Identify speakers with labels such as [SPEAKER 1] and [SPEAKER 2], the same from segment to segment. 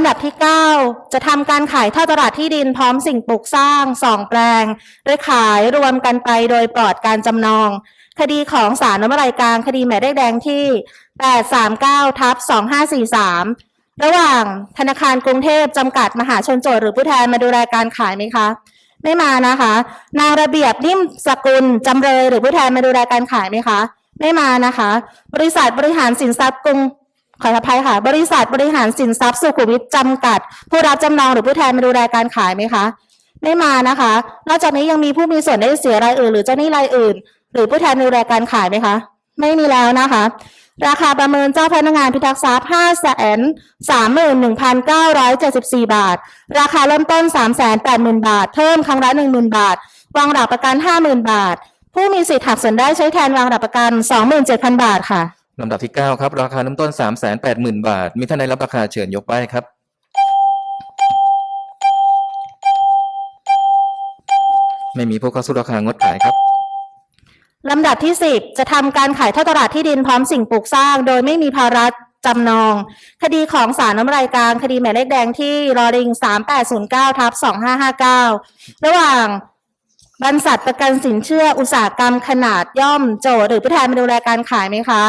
[SPEAKER 1] ำดับที่ 9 จะทำการขายท่อตลาดที่ดินพร้อมสิ่งปลูกสร้างสองแปลงโดยขายรวมกันไปโดยปลอดการจำนอง คดีของศาลนมรายกลางคดีหมายเลขแดงที่ 839ทับ2543 ระหว่างธนาคารกรุงเทพจำกัดมหาชนโจทย์หรือผู้แทนมาดูแลการขายไหมคะ ไม่มานะคะ นางระเบียบนิ่มสกุลจำเลยหรือผู้แทนมาดูแลการขายไหมคะ ไม่มานะคะ บริษัทบริหารสินทรัพย์กรุง ขออภัยค่ะ บริษัทบริหารสินทรัพย์สุขุมวิทจำกัด ผู้รับจำนองหรือผู้แทนมาดูแลการขายไหมคะ ไม่มานะคะ นอกจากนี้ยังมีผู้มีส่วนได้เสียรายอื่น หรือเจ้าหนี้รายอื่น หรือผู้แทนดูแลการขายไหมคะ ไม่มีแล้วนะคะ ราคาประเมินเจ้าพนักงานพิทักษ์ทรัพย์ห้าแสนสามหมื่นหนึ่งพันเก้าร้อยเจ็ดสิบสี่บาท ราคาเริ่มต้นสามแสนแปดหมื่นบาท เพิ่มครั้งละหนึ่งหมื่นบาท วางหลักประกันห้าหมื่นบาท ผู้มีสิทธิ์หักส่วนได้ใช้แทนวางหลักประกันสองหมื่นเจ็ดพันบาทค่ะ
[SPEAKER 2] ลำดับที่ 9 ครับ ราคาเริ่มต้น 3 8 0 0 0 0 บาท มีท่านใดรับราคาเชิญยกป้ายครับ ไม่มีผู้เข้าสู้ราคางดขายครับ
[SPEAKER 1] ลำดับที่ 10 จะทำการขายท่อตลาดที่ดินพร้อมสิ่งปลูกสร้าง โดยไม่มีภาระจำนอง คดีของศาลน้ำรายกลางคดีหมายเลขแดงที่รอริง 3809ทับ2559 ระหว่างบรรษัทประกันสินเชื่ออุตสาหกรรมขนาดย่อมโจทย์หรือผู้แทนมาดูแลการขายไหมคะ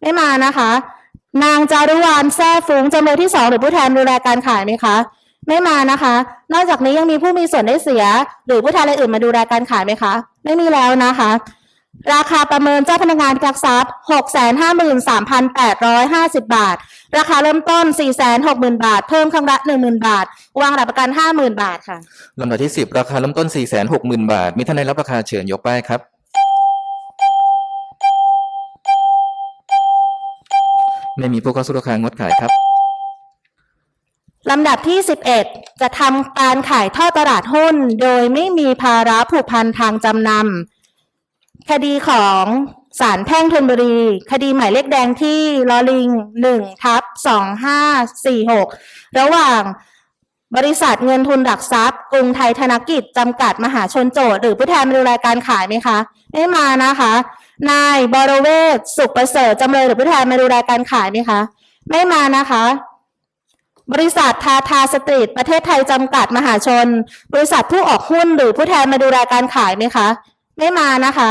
[SPEAKER 1] ไม่มานะคะ นางจารุวรรณแซ่ฟุ้งจำเลยที่สองหรือผู้แทนดูแลการขายไหมคะไม่มานะคะ นอกจากนี้ยังมีผู้มีส่วนได้เสีย หรือผู้แทนรายอื่นมาดูแลการขายไหมคะ ไม่มีแล้วนะคะ ราคาประเมินเจ้าพนักงานพิทักษ์ทรัพย์หกแสนห้าหมื่นสามพันแปดร้อยห้าสิบบาท ราคาเริ่มต้นสี่แสนหกหมื่นบาท เพิ่มครั้งละหนึ่งหมื่นบาท วางหลักประกันห้าหมื่นบาทค่ะ
[SPEAKER 2] ลำดับที่10ราคาเริ่มต้น4 6 0 0 0 0บาท มีท่านใดรับราคาเชิญยกป้ายครับ ไม่มีผู้เข้าสู้ราคางดขายครับ
[SPEAKER 1] ลำดับที่ 11 จะทำการขายท่อตลาดหุ้น โดยไม่มีภาระผูกพันทางจำนำคดีของศาลแพ่งธนบุรี คดีหมายเลขแดงที่ลอลิง1ทับ2546 ระหว่างบริษัทเงินทุนหลักทรัพย์ กรุงไทยธนกิจ จำกัดมหาชนโจทย์หรือผู้แทนมาดูแลการขายไหมคะ ไม่มานะคะ นายบรเวศสุขประเสริฐจำเลยหรือผู้แทนมาดูแลการขายไหมคะ ไม่มานะคะ บริษัททาทาสตรีทประเทศไทยจำกัดมหาชน บริษัทผู้ออกหุ้นหรือผู้แทนมาดูแลการขายไหมคะ ไม่มานะคะ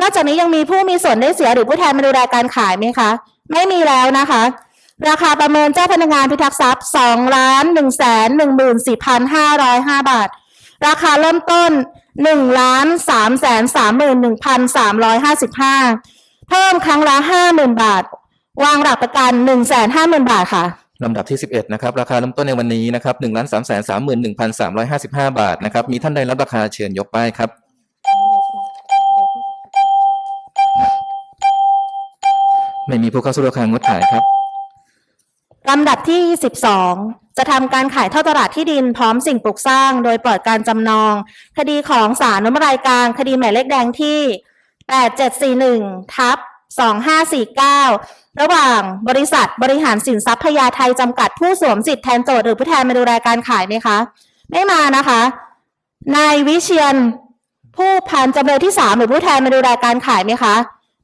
[SPEAKER 1] นอกจากนี้ยังมีผู้มีส่วนได้เสียหรือผู้แทนมาดูแลการขายไหมคะ ไม่มีแล้วนะคะ ราคาประเมินเจ้าพนักงานพิทักษ์ทรัพย์สองล้านหนึ่งแสนหนึ่งหมื่นสี่พันห้าร้อยห้าบาท ราคาเริ่มต้น หนึ่งล้านสามแสนสามหมื่นหนึ่งพันสามร้อยห้าสิบห้าเพิ่มครั้งละห้าหมื่นบาท วางหลักประกันหนึ่งแสนห้าหมื่นบาทค่ะ
[SPEAKER 2] ลำดับที่ 11 นะครับ ราคาเริ่มต้นในวันนี้นะครับ1 3 3 3 1 3 5 5 บาทนะครับ มีท่านใดรับราคาเชิญยกป้ายครับ ไม่มีผู้เข้าสู้ราคางดขายครับ
[SPEAKER 1] ลำดับที่ 12 จะทำการขายท่อตลาดที่ดินพร้อมสิ่งปลูกสร้าง โดยปลอดการจำนอง คดีของศาลนุมรายกลาง คดีหมายเลขแดงที่ 8741 ทับ 2549 ระหว่างบริษัทบริหารสินทรัพย์พญาไทยจำกัดผู้สวมสิทธิ์แทนโจทย์หรือผู้แทนมาดูแลการขายไหมคะ ไม่มานะคะ นายวิเชียนผู้พันจำเลยที่สามหรือผู้แทนมาดูแลการขายไหมคะ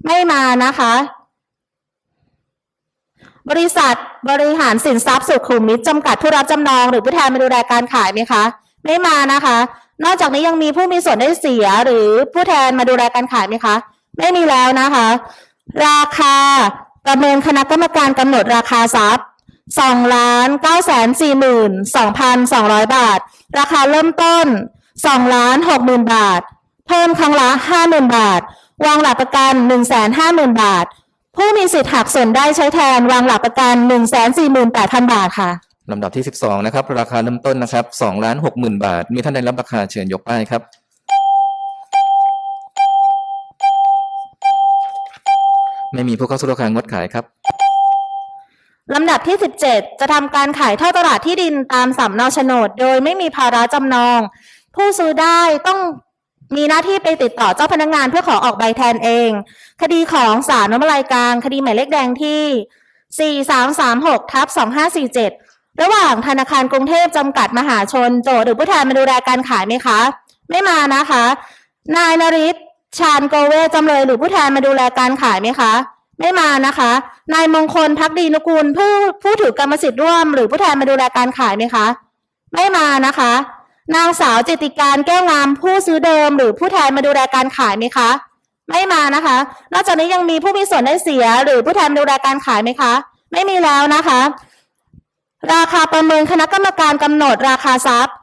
[SPEAKER 1] ไม่มานะคะ บริษัทบริหารสินทรัพย์สุขุมวิทจำกัดผู้รับจำนอง หรือผู้แทนมาดูแลการขายไหมคะ ไม่มานะคะ นอกจากนี้ยังมีผู้มีส่วนได้เสียหรือผู้แทนมาดูแลการขายไหมคะ ไม่มีแล้วนะคะ ราคาประเมินคณะกรรมการกำหนดราคาทรัพย์สองล้านเก้าแสนสี่หมื่นสองพันสองร้อยบาท ราคาเริ่มต้นสองล้านหกหมื่นบาท เพิ่มครั้งละห้าหมื่นบาท วางหลักประกันหนึ่งแสนห้าหมื่นบาท ผู้มีสิทธิ์หักส่วนได้ใช้แทนวางหลักประกันหนึ่งแสนสี่หมื่นแปดพันบาทค่ะ
[SPEAKER 2] ลำดับที่ 12 นะครับ ราคาเริ่มต้นนะครับ2ล้าน6หมื่นบาท มีท่านใดรับราคาเชิญยกป้ายครับ ไม่มีผู้เข้าสู้ราคางดขายครับ
[SPEAKER 1] ลำดับที่ 17 จะทำการขายท่อตลาดที่ดินตามสำเนาโฉนด โดยไม่มีภาระจำนอง ผู้ซื้อได้ต้อง มีหน้าที่ไปติดต่อเจ้าพนักงานเพื่อขอออกใบแทนเอง คดีของศาลนมลายกลาง คดีหมายเลขแดงที่ 4336ทับ2547 ระหว่างธนาคารกรุงเทพจำกัดมหาชน โจทย์หรือผู้แทนมาดูแลการขายไหมคะ ไม่มานะคะ นายนริศชาญโกเวจำเลยหรือผู้แทนมาดูแลการขายไหมคะ ไม่มานะคะ นายมงคลพักดีนุกูลผู้ผู้ถือกรรมสิทธิ์ร่วม หรือผู้แทนมาดูแลการขายไหมคะ ไม่มานะคะ นางสาวจิติการแก้วงามผู้ซื้อเดิม หรือผู้แทนมาดูแลการขายไหมคะ ไม่มานะคะ นอกจากนี้ยังมีผู้มีส่วนได้เสีย หรือผู้แทนดูแลการขายไหมคะ ไม่มีแล้วนะคะ ราคาประเมินคณะกรรมการกำหนดราคาทรัพย์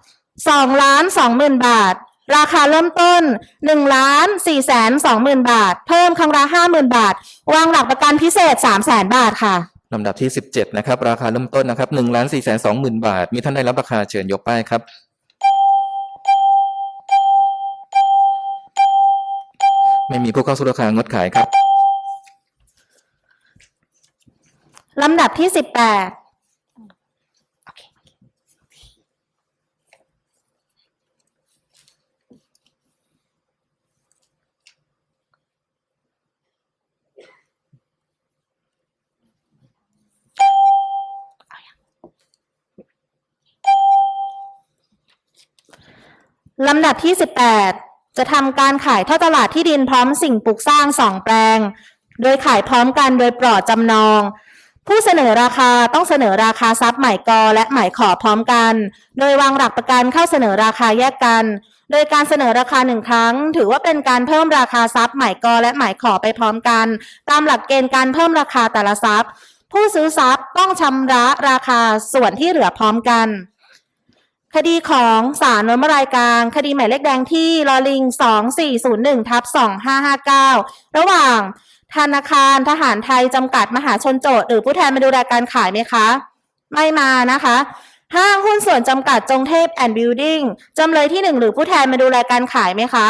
[SPEAKER 1] สองล้านสองหมื่นบาท ราคาเริ่มต้นหนึ่งล้านสี่แสนสองหมื่นบาท เพิ่มครั้งละห้าหมื่นบาท วางหลักประกันพิเศษสามแสนบาทค่ะ
[SPEAKER 2] ลำดับที่สิบเจ็ดนะครับ ราคาเริ่มต้นนะครับหนึ่งล้านสี่แสนสองหมื่นบาท มีท่านได้รับราคาเชิญยกป้ายครับ ไม่มีผู้เข้าสู่ราคางดขายครับ
[SPEAKER 1] ลำดับที่สิบแปดลำดับที่18 จะทำการขายท่อตลาดที่ดินพร้อมสิ่งปลูกสร้างสองแปลง โดยขายพร้อมกันโดยปลอดจำนอง ผู้เสนอราคาต้องเสนอราคาทรัพย์หมายกอและหมายขอพร้อมกัน โดยวางหลักประกันเข้าเสนอราคาแยกกัน โดยการเสนอราคาหนึ่งครั้ง ถือว่าเป็นการเพิ่มราคาทรัพย์หมายกอและหมายขอไปพร้อมกัน ตามหลักเกณฑ์การเพิ่มราคาแต่ละทรัพย์ ผู้ซื้อทรัพย์ต้องชำระราคาส่วนที่เหลือพร้อมกัน คดีของศาลนนมรายกลาง คดีหมายเลขแดงที่ลอลิง 2401ทับ2559 ระหว่างธนาคารทหารไทยจำกัดมหาชนโจทย์หรือผู้แทนมาดูแลการขายไหมคะ ไม่มานะคะ ห้างหุ้นส่วนจำกัดจงเทพแอนด์บิลดิ้งจำเลยที่หนึ่งหรือผู้แทนมาดูแลการขายไหมคะ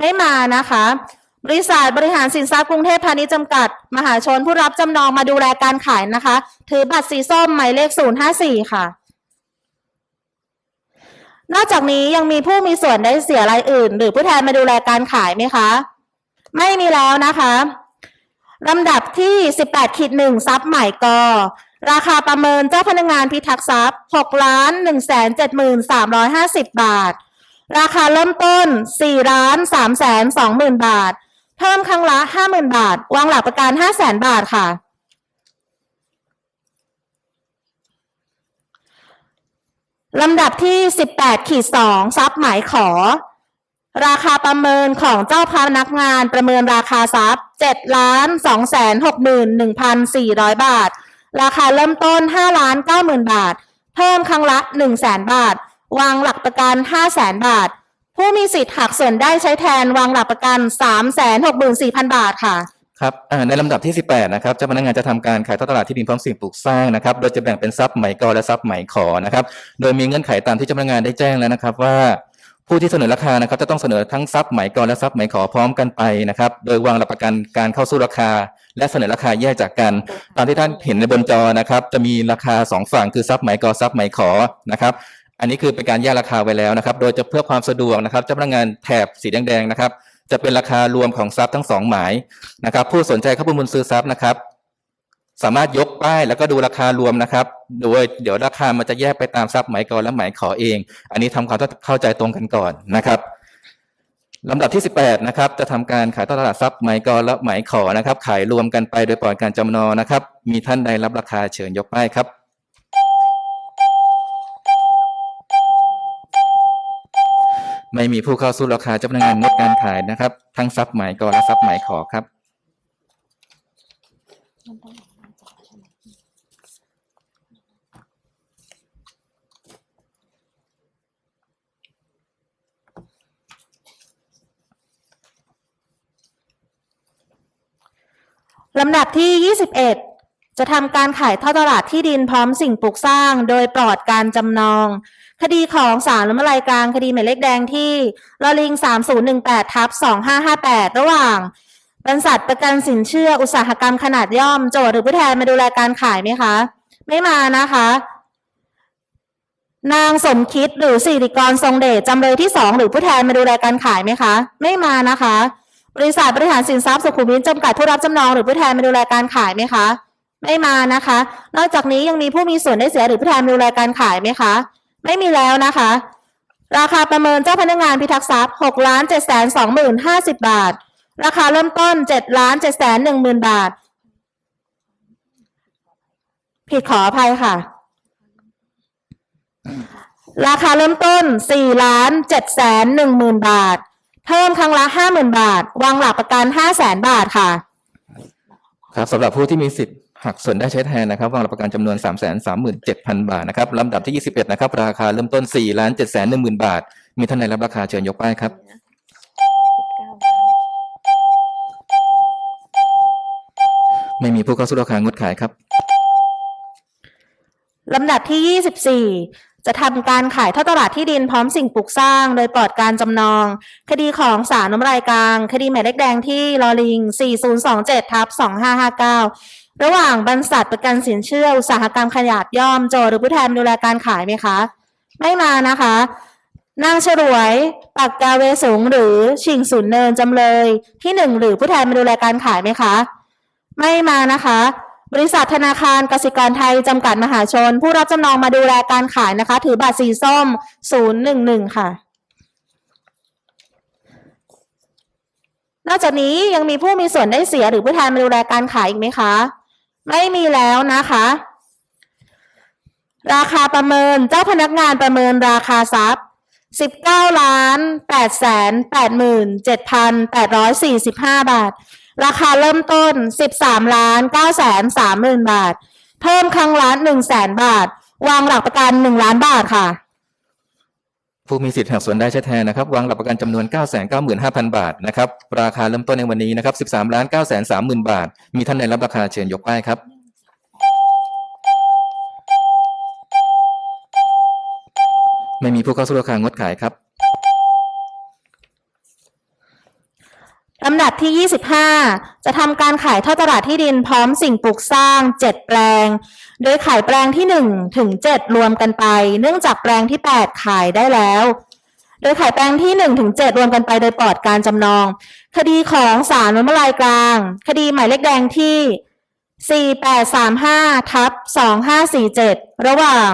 [SPEAKER 1] ไม่มานะคะ บริษัทบริหารสินทรัพย์กรุงเทพพาณิชย์จำกัด มหาชนผู้รับจำนองมาดูแลการขายนะคะ ถือบัตรสีส้มหมายเลข054ค่ะ นอกจากนี้ยังมีผู้มีส่วนได้เสียรายอื่น หรือผู้แทนมาดูแลการขายไหมคะ ไม่มีแล้วนะคะลำดับที่ 18ขีดหนึ่งทรัพย์หมายกอราคาประเมินเจ้าพนักงานพิทักษ์ทรัพย์6ล้าน1แสน7หมื่น350 บาท ราคาเริ่มต้น4ล้าน3แสน2หมื่นบาท เพิ่มครั้งละ 50,000 บาท วางหลักประกัน5แสนบาทค่ะ ลำดับที่ 18ขีด2ทรัพย์หมายขอ ราคาประเมินของเจ้าพนักงานประเมินราคาทรัพย์7ล้าน2แสน6หมื่น1,400 บาท ราคาเริ่มต้น5ล้าน9หมื่นบาท เพิ่มครั้งละ1แสนบาท วางหลักประกัน5แสนบาท ผู้มีสิทธิ์หักส่วนได้ใช้แทนวางหลักประกัน3แสน6หมื่น4,000 บาทค่ะ
[SPEAKER 2] ครับในลำดับที่ 18 นะครับเจ้าพนักงานจะทำการขายทอดตลาดที่ดินพร้อมสิ่งปลูกสร้างนะครับ โดยจะแบ่งเป็นทรัพย์ไหม่กอและทรัพย์ไหม่ขอนะครับ โดยมีเงื่อนไขตามที่เจ้าพนักงานได้แจ้งแล้วนะครับว่า ผู้ที่เสนอราคานะครับ จะต้องเสนอทั้งทรัพย์ไหม่กอและทรัพย์ไหม่ขอพร้อมกันไปนะครับ โดยวางหลักประกันการเข้าสู้ราคา และเสนอราคาแยกจากกัน ตามที่ท่านเห็นในบนจอนะครับ จะมีราคาสองฝั่งคือทรัพย์ไหม่กอทรัพย์ไหม่ขอนะครับ อันนี้คือเป็นการแยกราคาไว้แล้วนะครับ โดยจะเพื่อความสะดวกนะครับเจ้าพนักงานแถบสีแดงๆนะครับ จะเป็นราคารวมของทรัพย์ทั้งสองหมายนะครับ ผู้สนใจเข้าประมูลซื้อทรัพย์นะครับ สามารถยกป้ายแล้วก็ดูราคารวมนะครับ โดยเดี๋ยวราคามันจะแยกไปตามทรัพย์หมายก่อนและหมายขอเอง อันนี้ทำความเข้าใจตรงกันก่อนนะครับลำดับที่ 18 นะครับ จะทำการขายตลาดทรัพย์หมายกอและหมายขอนะครับ ขายรวมกันไปโดยปล่อยการจำนองนะครับ มีท่านใดรับราคาเชิญยกป้ายครับ ไม่มีผู้เข้าสู้ราคาเจ้าพนักงานงดการขายนะครับ ทั้งทรัพย์หมายก่อและทรัพย์หมายขอครับ
[SPEAKER 1] ลำดับที่ 21 จะทำการขายท่อตลาดที่ดินพร้อมสิ่งปลูกสร้าง โดยปลอดการจำนอง คดีของศาลล้มละลายกลาง คดีหมายเลขแดงที่ลอลิง 3018ทับ2558 ระหว่างบริษัทประกันสินเชื่ออุตสาหกรรมขนาดย่อม โจทย์หรือผู้แทนมาดูแลการขายไหมคะ ไม่มานะคะ นางสมคิดหรือสิริกรทรงเดชจำเลยที่สองหรือผู้แทนมาดูแลการขายไหมคะ ไม่มานะคะ บริษัทบริหารสินทรัพย์สุขุมวิทจำกัดผู้รับจำนองหรือผู้แทนมาดูแลการขายไหมคะ ไม่มานะคะ นอกจากนี้ยังมีผู้มีส่วนได้เสียหรือผู้แทนดูแลการขายไหมคะ ไม่มีแล้วนะคะ ราคาประเมินเจ้าพนักงานพิทักษ์ทรัพย์6ล้าน7แสน2หมื่น50บาท ราคาเริ่มต้น7ล้าน7แสน1หมื่นบาท ผิดขออภัยค่ะ ราคาเริ่มต้นสี่ล้านเจ็ดแสนหนึ่งหมื่นบาท เพิ่มครั้งละห้าหมื่นบาท วางหลักประกันห้าแสนบาทค่ะ
[SPEAKER 2] ครับสำหรับผู้ที่มีสิทธิ์ หักส่วนได้ใช้แทนนะครับวางหลักประกันจำนวน 3 3 7 0 0 0 บาทนะครับลำดับที่ 21 นะครับ ราคาเริ่มต้น4ล้าน7 1 0 0 0 บาท มีท่านใดรับราคาเชิญยกป้ายครับไม่มีผู้เข้าสู้ราคางดขายครับ
[SPEAKER 1] ลำดับที่ 24 จะทำการขายท่อตลาดที่ดินพร้อมสิ่งปลูกสร้าง โดยปลอดการจำนอง คดีของศาลน้ำลายกลาง คดีหมายเลขแดงที่ลอลิง 4027ทับ2559 ระหว่างบรรษัทประกันสินเชื่ออุตสาหกรรมขนาดย่อมโจหรือผู้แทนดูแลการขายไหมคะ ไม่มานะคะนางฉรวยปากกาเวสูงหรือชิงศูนย์เนินจำเลยที่หนึ่งหรือผู้แทนมาดูแลการขายไหมคะ ไม่มานะคะ บริษัทธนาคารกสิกรไทยจำกัดมหาชน ผู้รับจำนองมาดูแลการขายนะคะ ถือบัตรสีส้ม011ค่ะ นอกจากนี้ยังมีผู้มีส่วนได้เสียหรือผู้แทนมาดูแลการขายอีกไหมคะ ไม่มีแล้วนะคะ ราคาประเมินเจ้าพนักงานประเมินราคาทรัพย์19ล้าน8แสน8หมื่น7,845บห้าบาท ราคาเริ่มต้น13ล้าน9แสน3หมื่นบาท เพิ่มครั้งละ1แสนบาท วางหลักประกัน1ล้านบาทค่ะ
[SPEAKER 2] ผู้มีสิทธิ์หักส่วนได้ใช้แทนนะครับวางหลักประกันจำนวน 9 9 5 0 0 0 บาทนะครับราคาเริ่มต้นในวันนี้นะครับ 13ล้าน9 3 0 0 0 0 บาท มีท่านใดรับราคาเชิญยกป้ายครับ ไม่มีผู้เข้าสู้ราคางดขายครับ
[SPEAKER 1] ลำดับที่ 25 จะทำการขายท่อตลาดที่ดินพร้อมสิ่งปลูกสร้าง 7 แปลง โดยขายแปลงที่ 1 ถึง 7 รวมกันไป เนื่องจากแปลงที่ 8 ขายได้แล้ว โดยขายแปลงที่1ถึง7รวมกันไปโดยปลอดการจำนอง คดีของศาลนุมลายกลาง คดีหมายเลขแดงที่ 4835ทับ2547 ระหว่าง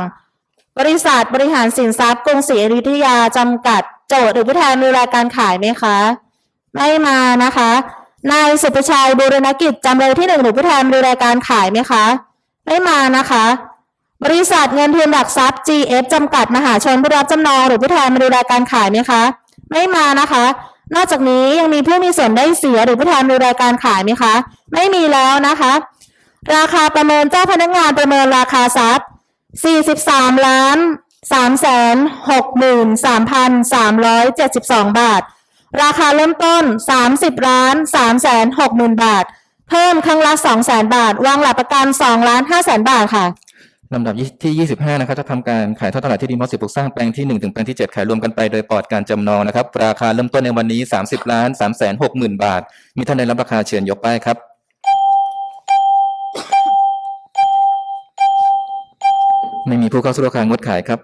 [SPEAKER 1] บริษัทบริหารสินทรัพย์กรุงศรีอยุธยาจำกัด โจทย์หรือผู้แทนดูแลการขายไหมคะ ไม่มานะคะ นายสุประชัยบูรณกิจจำเลยที่หนึ่งหรือผู้แทนดูแลการขายไหมคะ ไม่มานะคะ บริษัทเงินทุนหลักทรัพย์ GF จำกัดมหาชนผู้รับจำนองหรือผู้แทนดูแลการขายไหมคะ ไม่มานะคะ นอกจากนี้ยังมีผู้มีส่วนได้เสียหรือผู้แทนดูแลการขายไหมคะ ไม่มีแล้วนะคะ ราคาประเมินเจ้าพนักงานประเมินราคาทรัพย์ 43ล้าน3แสน6หมื่น3,372 บาท ราคาเริ่มต้น 30ล้าน3แสน6หมื่นบาท เพิ่มครั้งละ2แสนบาท วางหลักประกัน2ล้าน5แสนบาทค่ะ
[SPEAKER 2] ลำดับที่ 25 นะครับจะทำการขายทอดตลาดที่ดินเพราะสิบปลูกสร้างแปลงที่ 1 ถึงแปลงที่ 7 ขายรวมกันไปโดยปลอดการจำนองนะครับ ราคาเริ่มต้นในวันนี้ 30ล้าน3แสน6หมื่นบาท มีท่านใดรับราคาเชิญยกป้ายครับ ไม่มีผู้เข้าสู้ราคางดขายครับ